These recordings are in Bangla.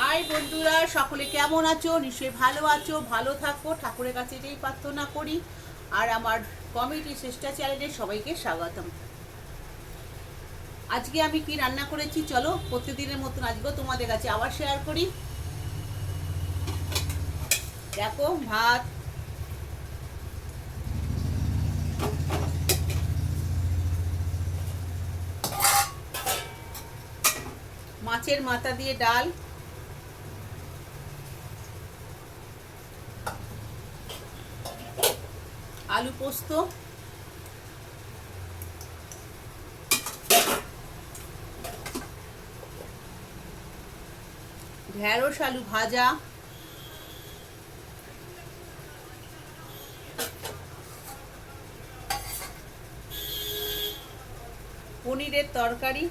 হাই বন্ধুরা, সকলে কেমন আছো? নিশ্চয়ই ভালো আছো, ভালো থাকো, ঠাকুরের কাছে এটাই প্রার্থনা করি। আর আমার কমিটি চেষ্টা চ্যানেলে সবাইকে স্বাগতম। আজকে আমি কি রান্না করেছি? চলো প্রতিদিনের মতন আজকেও তোমাদের কাছে আবার শেয়ার করি। দেখো, ভাত। মাছের মাথা দিয়ে ডাল। আলু পোস্ত। ঢেঁড়স আলু ভাজা। পনিরের তরকারি।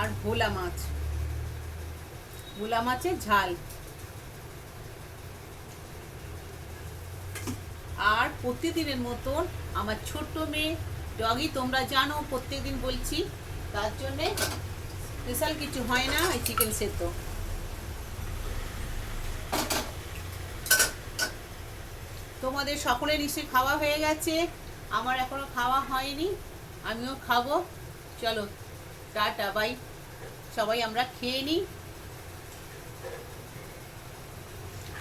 আর ভোলা মাছ। ভোলা মাছের ঝাল। আর প্রতিদিনের মতন আমার ছোট্ট মেয়ে ডগি, তোমরা জানো প্রত্যেকদিন বলছি, তার জন্যে স্পেশাল কিছু হয় না, ওই চিকেন সেদ্ধ। তোমাদের সকলে নিশ্চয়ই খাওয়া হয়ে গেছে। আমার এখনও খাওয়া হয়নি, আমিও খাব। চলো, টাটা বাই সবাই আমরা খেয়ে নিই।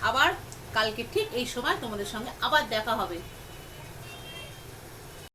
আবার কালকে ঠিক এই সময় তোমাদের সঙ্গে আবার দেখা হবে।